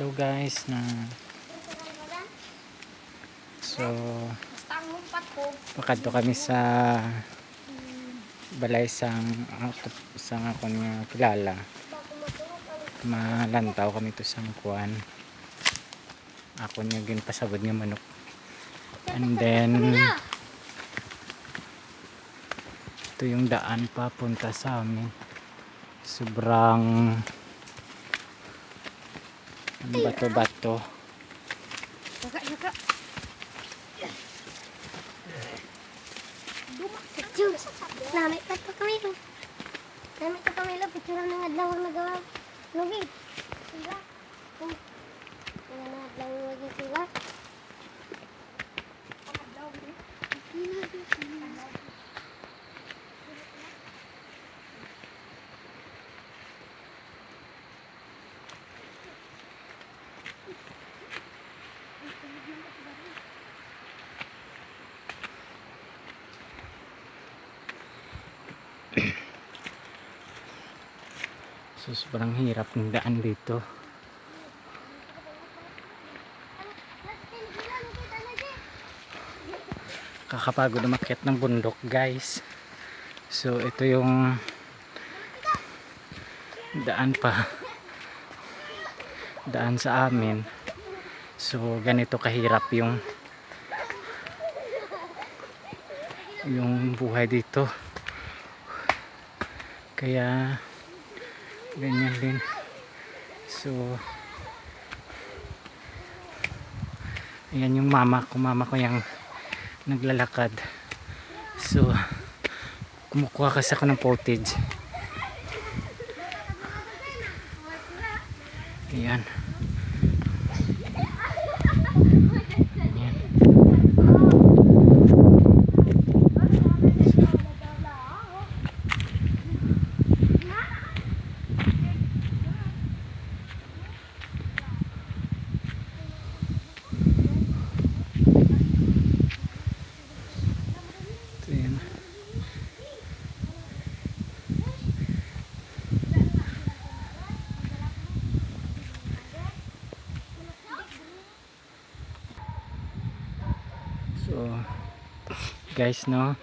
Hello guys na So pakadto kami sa balay sang sang ako nga kilala. Malantaw kami to sang kuan. Ako niya ginpasabod nga manok. And then ito yung daan papunta sa amin. Sobrang ang bato-bato Jaga, jaga. Dumak sa Diyos. Namit na to kami. Namit na kami lang. Picture ng adlaw ang nagawa. Lugi. Sila. Hmm. Mga na adlaw ang lagi so sobrang hirap ng daan dito. Kakapagod umakyat ng bundok guys. So ito yung daan pa. Daan sa amin so ganito kahirap yung yung buhay dito. Kaya ganyan din. So ayan yung mama ko. Mama ko yung naglalakad. So kumukuha kasi ako ng footage ayan ayan yun So, guys, no?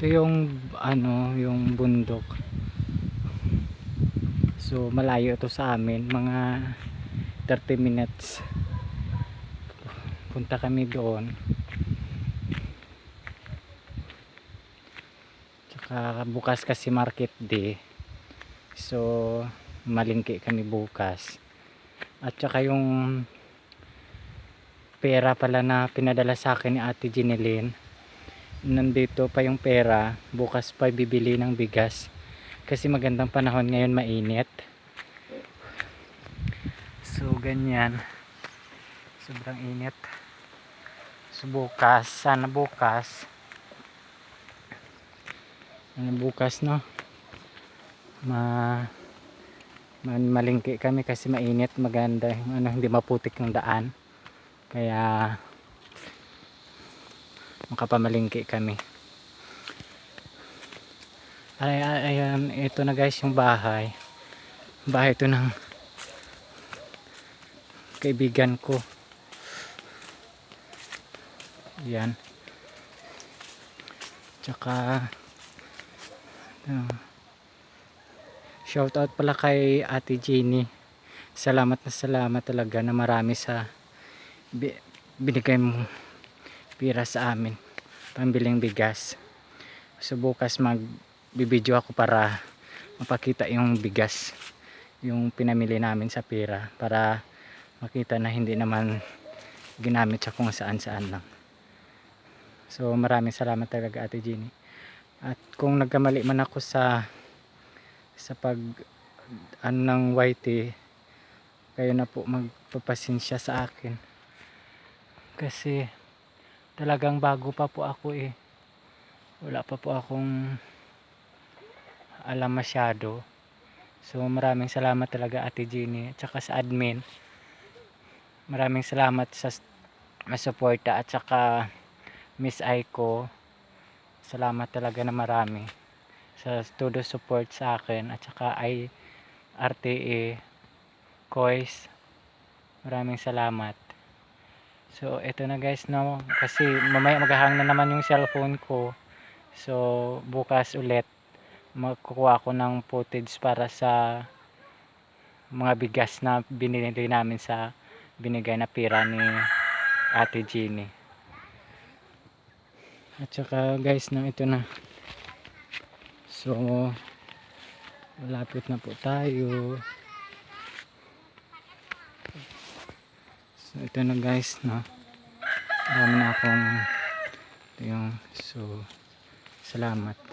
Ito yung, ano, yung bundok. So, malayo to sa amin. Mga 30 minutes. Punta kami doon. Tsaka bukas kasi market day. So, malingki kami bukas. At tsaka yung pera pala na pinadala sa akin ni Ate Ginelyn. Nandito pa yung pera. Bukas pa bibili ng bigas. Kasi magandang panahon ngayon mainit. So ganyan. Sobrang init. So bukas, sana bukas. Sana bukas no. Ma man malingki kami kasi mainit maganda ano hindi maputik ng daan. Kaya makapamalingki kami. Ay, ay ayan ito na guys yung bahay. Bahay ito ng kaibigan ko. Yan tsaka uh, shout out pala kay ate Jeannie. Salamat na salamat talaga na marami sa bi- binigay mo pira sa amin. Pambiling bigas. So bukas mag bibidyo ako para mapakita yung bigas yung pinamili namin sa pira para makita na hindi naman ginamit sa kung saan saan lang. So maraming salamat talaga ate Jeannie at kung nagkamali man ako sa sa pag ano ng YT kayo na po magpapasensya sa akin. Kasi talagang bago pa po ako eh. Wala pa po akong alam masyado. So maraming salamat talaga ate Jeannie at saka sa admin. Maraming salamat sa masuporta at saka Miss Aiko salamat talaga na marami sa todo support sa akin at saka ay RTE Kois Maraming salamat. So, ito na guys, no. Kasi mamaya maghahang na naman yung cellphone ko. So, bukas ulit magkukuha ako ng footage para sa mga bigas na binili namin sa binigay na pira ni Ate Jeannie. At saka guys, no, ito na. So, malapit na po tayo. So, ito na guys, no. Marami na akong ito yung, so, salamat.